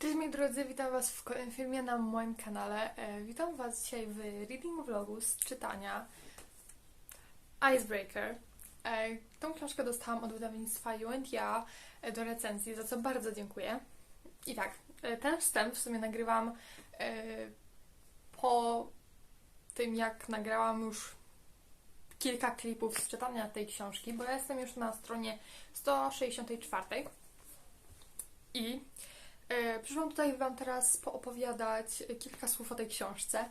Cześć moi drodzy, witam Was w kolejnym filmie na moim kanale. E, witam Was dzisiaj w reading vlogu z czytania Icebreaker. E, tą książkę dostałam od wydawnictwa You and Ja e, do recenzji, za co bardzo dziękuję. I tak, ten wstęp w sumie nagrywam po tym, jak nagrałam już kilka klipów z czytania tej książki, bo ja jestem już na stronie 164 i Przyszłam tutaj Wam teraz poopowiadać kilka słów o tej książce,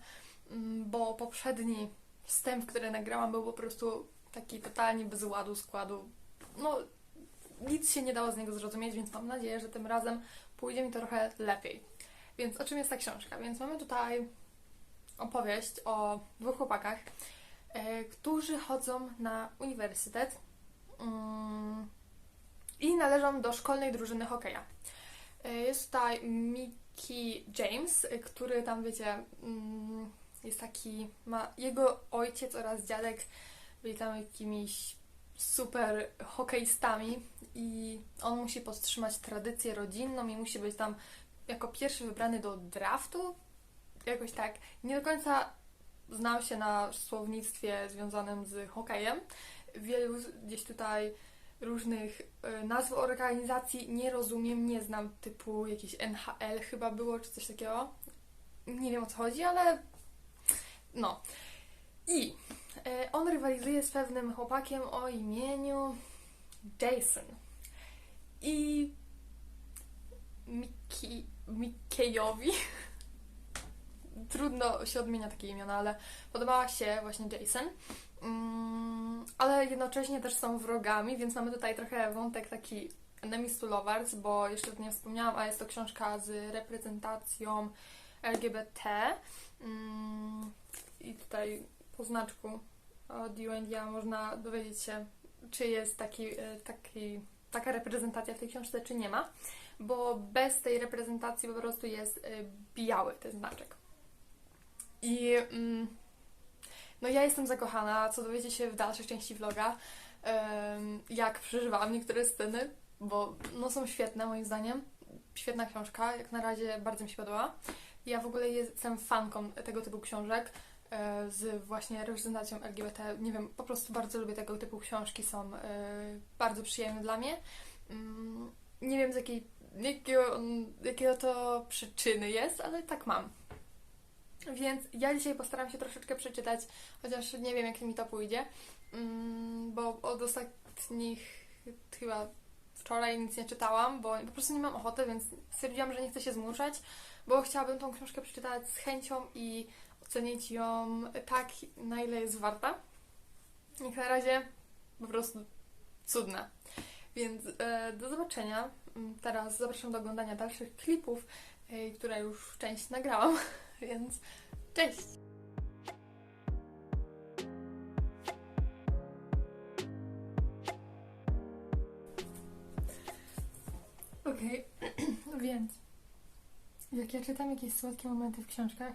mm, bo poprzedni wstęp, który nagrałam, był po prostu taki totalnie bez ładu, składu. No, nic się nie dało z niego zrozumieć, więc mam nadzieję, że tym razem pójdzie mi to trochę lepiej. Więc o czym jest ta książka? Więc mamy tutaj opowieść o dwóch chłopakach, e, którzy chodzą na uniwersytet mm, i należą do szkolnej drużyny hokeja. E, Jest tutaj Mickey James, e, który tam, wiecie, mm, jest taki, ma jego ojciec oraz dziadek byli tam jakimiś super hokeistami i on musi podtrzymać tradycję rodzinną i musi być tam jako pierwszy wybrany do draftu, jakoś tak. Nie do końca znał się na słownictwie związanym z hokejem. Wielu gdzieś tutaj różnych y, nazw organizacji nie rozumiem, nie znam, typu jakieś NHL chyba było, czy coś takiego. Nie wiem o co chodzi, ale no. I y, on rywalizuje z pewnym chłopakiem o imieniu Jason. I Mickey'owi trudno się odmienia takie imiona, ale podobała się właśnie Jason. Mm, ale jednocześnie też są wrogami, więc mamy tutaj trochę wątek taki enemies to lovers, bo jeszcze nie wspomniałam, a jest to książka z reprezentacją LGBT. Mm, I tutaj po znaczku od Ja można dowiedzieć się, czy jest taki, e, taki, taka reprezentacja w tej książce, czy nie ma, bo bez tej reprezentacji po prostu jest e, biały ten znaczek. I mm, no ja jestem zakochana, co dowiecie się w dalszej części vloga, jak przeżywałam niektóre sceny, bo no są świetne moim zdaniem. Świetna książka, jak na razie bardzo mi się podobała. Ja w ogóle jestem fanką tego typu książek e, z właśnie reprezentacją LGBT. Nie wiem, po prostu bardzo lubię tego typu książki, są e, bardzo przyjemne dla mnie. Mm, Nie wiem z jakiej, jakiego, jakiego to przyczyny jest, ale tak mam. Więc ja dzisiaj postaram się troszeczkę przeczytać, chociaż nie wiem, jak mi to pójdzie, mm, bo od ostatnich chyba wczoraj nic nie czytałam, bo po prostu nie mam ochoty, więc stwierdziłam, że nie chcę się zmuszać, bo chciałabym tą książkę przeczytać z chęcią i ocenić ją tak, na ile jest warta. Jak na razie po prostu cudna. Więc e, do zobaczenia. Mm, Teraz zapraszam do oglądania dalszych klipów, e, które już część nagrałam, więc cześć! Okej, więc jak ja czytam jakieś słodkie momenty w książkach,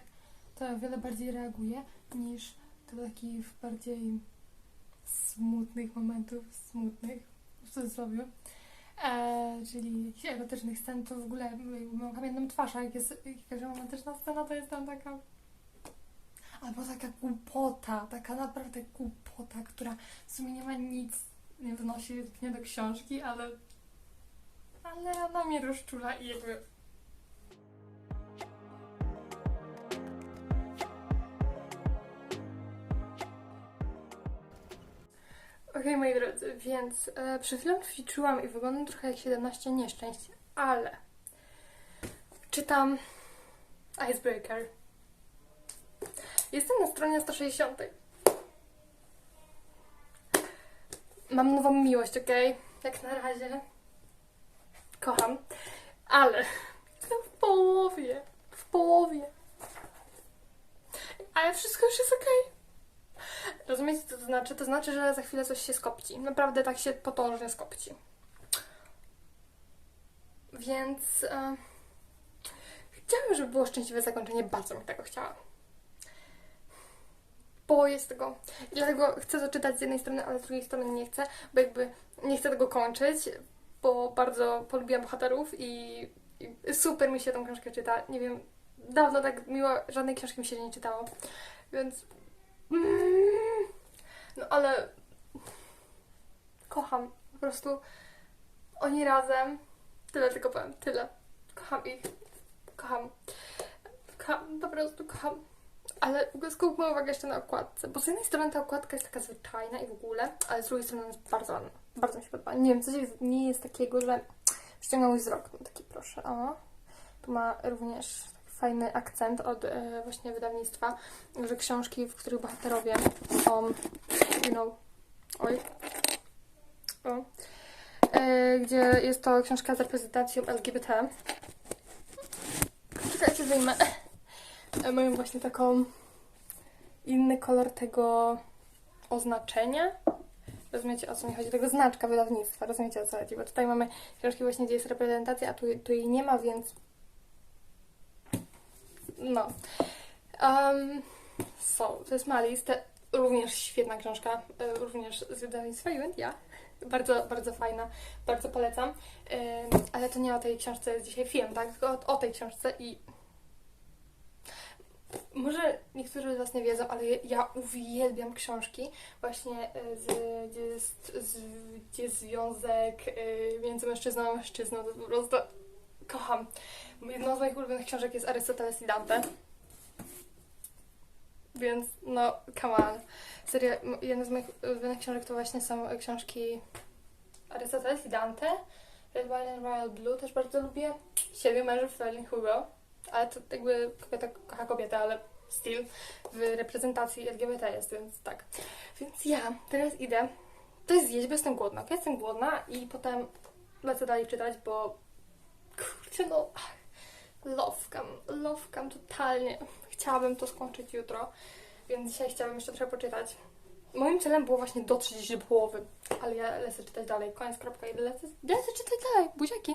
to o wiele bardziej reaguję niż do takich bardziej smutnych momentów, smutnych w cudzysłowie. E, czyli jakichś erotycznych scen, to w ogóle mam kamienną twarz, a jak jest jakaś romantyczna scena, to jest tam taka albo taka głupota, taka naprawdę głupota, która w sumie nie ma nic, nie wnosi nie do książki, ale ale ona mnie rozczula i jakby Okej, moi drodzy, więc e, przed chwilą ćwiczyłam i wyglądam trochę jak 17 nieszczęść, ale czytam Icebreaker. Jestem na stronie 160. Mam nową miłość, okej? Jak na razie. Kocham. Ale jestem w połowie. W połowie. Ale wszystko już jest okej. Rozumiecie, co to znaczy? To znaczy, że za chwilę coś się skopci. Naprawdę tak się potężnie skopci. Więc e, chciałam, żeby było szczęśliwe zakończenie. Bardzo bym tego chciała. Boję się tego. I dlatego chcę to czytać z jednej strony, ale z drugiej strony nie chcę, bo jakby nie chcę tego kończyć, bo bardzo polubiłam bohaterów i, I super mi się tą książkę czyta. Nie wiem, dawno tak miło żadnej książki mi się nie czytało. Więc. Mm, no ale. Kocham. Po prostu. Oni razem. Tyle tylko powiem. Tyle. Kocham ich. Kocham. Kocham. Po prostu kocham. Ale skupmy uwagę jeszcze na okładce, bo z jednej strony ta okładka jest taka zwyczajna i w ogóle, ale z drugiej strony jest bardzo ładna. Bardzo mi się podoba. Nie wiem, coś jest, nie jest takiego, że przyciąga wzrok. No taki proszę, o. Tu ma również fajny akcent od e, właśnie wydawnictwa, że książki, w których bohaterowie są, you know, oj, o, e, gdzie jest to książka z reprezentacją LGBT. Czekajcie, wyjmę e, moją właśnie taką inny kolor tego oznaczenia. Rozumiecie o co mi chodzi? Tego znaczka wydawnictwa. Rozumiecie o co chodzi? Bo tutaj mamy książki właśnie, gdzie jest reprezentacja, a tu, tu jej nie ma, więc no. Um, so, to jest Malice. Również świetna książka, również z wydawnictwa Juent, ja. Bardzo, bardzo fajna, bardzo polecam. Em, ale to nie o tej książce jest dzisiaj film, tak? Tylko o, o tej książce i może niektórzy z Was nie wiedzą, ale ja uwielbiam książki właśnie e, z, gdzie, jest, z, gdzie jest związek e, między mężczyzną a mężczyzną. To po prostu kocham. Jedną z moich ulubionych książek jest Arystoteles i Dante. Więc no, come on. Serio, jedna z moich ulubionych książek to właśnie są książki Arystoteles i Dante. Red, White and Royal Blue też bardzo lubię. Siedmiu mężów Sterling Hugo. Ale to jakby kobieta kocha kobietę, ale still w reprezentacji LGBT jest, więc tak. Więc ja teraz idę coś zjeść, bo jestem głodna. Jestem głodna i potem lecę dalej czytać, bo kurczę no lowkam, lowkam totalnie. Chciałabym to skończyć jutro, więc dzisiaj chciałabym jeszcze trochę poczytać. Moim celem było właśnie dotrzeć do połowy, ale ja lecę czytać dalej. Koniec, kropka, idę lecę, lecę czytać dalej. Buziaki.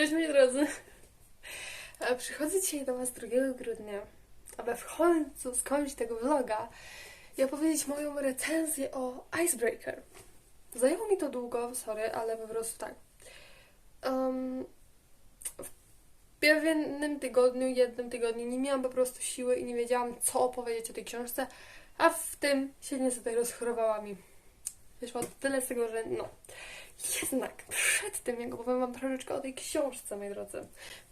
Cześć moi drodzy. Przychodzę dzisiaj do Was 2 grudnia, aby w końcu skończyć tego vloga i opowiedzieć moją recenzję o Icebreaker. Zajęło mi to długo, sorry, ale po prostu tak. Um, w pewnym tygodniu, jednym tygodniu nie miałam po prostu siły i nie wiedziałam, co opowiedzieć o tej książce, a w tym się niestety rozchorowała mi. Wyszło tyle z tego, że no. Jednak przed tym, jak opowiem Wam troszeczkę o tej książce, moi drodzy.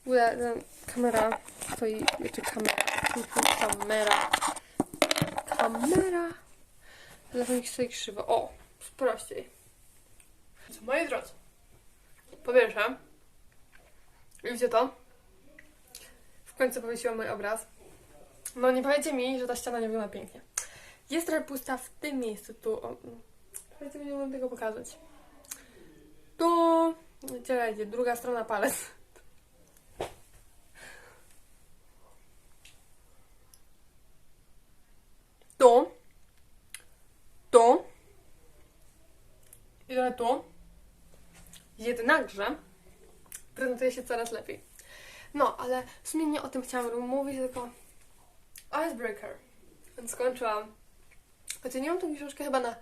W ogóle no, kamera stoi, wiecie, kamera, kamera, kamera. Telefonik stoi krzywo. O, prościej. Więc, Moi drodzy, po pierwsze, widzicie to? W końcu powiesiłam mój obraz. No nie powiecie mi, że ta ściana nie wygląda pięknie. Jest trochę pusta w tym miejscu, tu. O, mm. Powiedzcie mi, nie mogę tego pokazać. Tu. Czekajcie, druga strona palec. Tu. Tu. I trochę tu. Jednakże prezentuje się coraz lepiej. No, ale w sumie nie o tym chciałam mówić, tylko Icebreaker. Więc skończyłam. Oceniłam tę książkę chyba na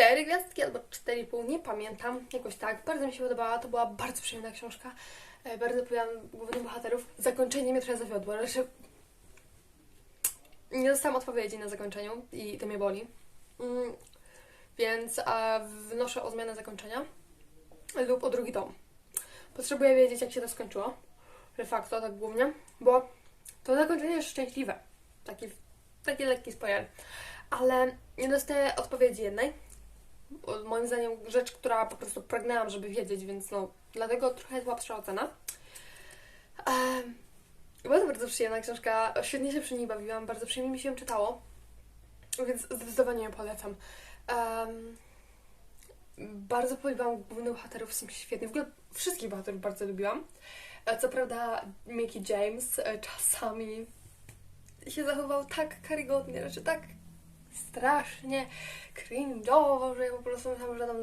4 gwiazdki albo 4,5, nie pamiętam, jakoś tak. Bardzo mi się podobała, to była bardzo przyjemna książka. E, Bardzo lubiłam głównych bohaterów. Zakończenie mnie trochę zawiodło, ale że nie dostałam odpowiedzi na zakończeniu i to mnie boli. Mm, Więc wnoszę o zmianę zakończenia lub o drugi tom. Potrzebuję wiedzieć, jak się to skończyło. De facto, tak głównie, bo to zakończenie jest szczęśliwe. Taki, taki lekki spoiler. Ale nie dostaję odpowiedzi jednej. Moim zdaniem rzecz, która po prostu pragnęłam, żeby wiedzieć, więc no, dlatego trochę słabsza ocena. Um, była to bardzo przyjemna książka, świetnie się przy niej bawiłam, bardzo przyjemnie mi się ją czytało. więc zdecydowanie ją polecam. Bardzo polubiłam głównych bohaterów, są świetni. W ogóle wszystkich bohaterów bardzo lubiłam. E, Co prawda Mickey James e, czasami się zachował tak karygodnie, znaczy tak strasznie cringe'owo, że ja po prostu myślałam, że tam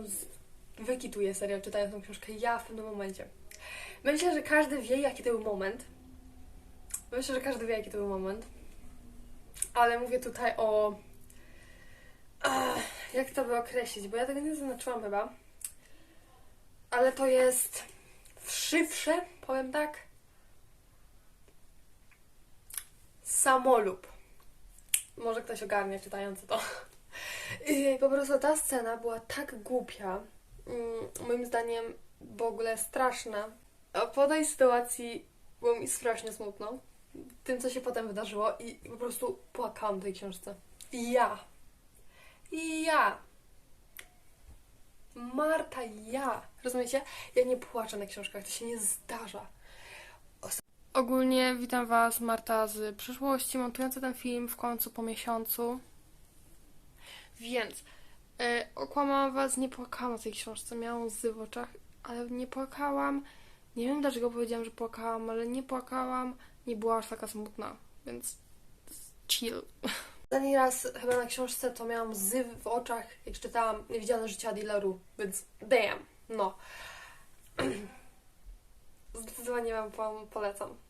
wykituję serio czytając tą książkę ja w pewnym momencie. Myślę, że każdy wie, jaki to był moment. Myślę, że każdy wie, jaki to był moment. Ale mówię tutaj o... Jak to by określić? Bo ja tego nie zaznaczyłam chyba. Ale to jest wszywsze, powiem tak. Samolub. Może ktoś ogarnie czytający to. I po prostu ta scena była tak głupia. Mm, Moim zdaniem w ogóle straszna. A po tej sytuacji było mi strasznie smutno. Tym, co się potem wydarzyło i po prostu płakałam tej książce. I ja. I ja. Marta, ja. Rozumiecie? Ja nie płaczę na książkach, to się nie zdarza. Ogólnie witam Was, Marta z przyszłości, montująca ten film w końcu po miesiącu. Więc e, okłamałam Was, nie płakałam na tej książce, miałam łzy w oczach, ale nie płakałam. Nie wiem dlaczego powiedziałam, że płakałam, ale nie płakałam, nie była aż taka smutna, więc chill. Ostatni raz chyba na książce to miałam łzy w oczach, jak czytałam Niewidzialne życia Dileru, więc damn, no. Zdecydowanie Wam po- polecam.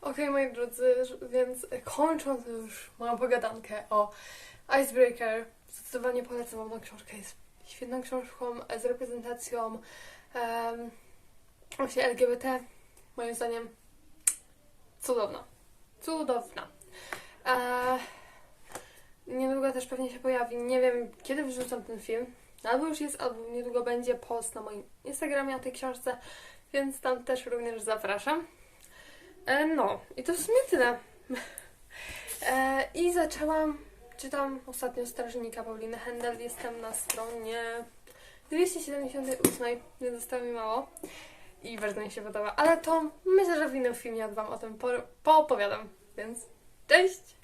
Okej, moi drodzy, więc kończąc już moją pogadankę o Icebreaker, zdecydowanie polecam Wam tą książkę. Jest świetną książką z reprezentacją um, właśnie LGBT. Moim zdaniem cudowna. Cudowna. Eee, Niedługo też pewnie się pojawi. Nie wiem, kiedy wrzucam ten film. Albo już jest, albo niedługo będzie post na moim Instagramie o tej książce, więc tam też również zapraszam. E, no, i to w sumie tyle. E, I zaczęłam, czytam ostatnio Strażnika Pauliny Händel. Jestem na stronie 278, więc zostało mi mało. I bardzo mi się podoba. Ale to myślę, że w innym filmie Wam o tym po- poopowiadam. Więc cześć!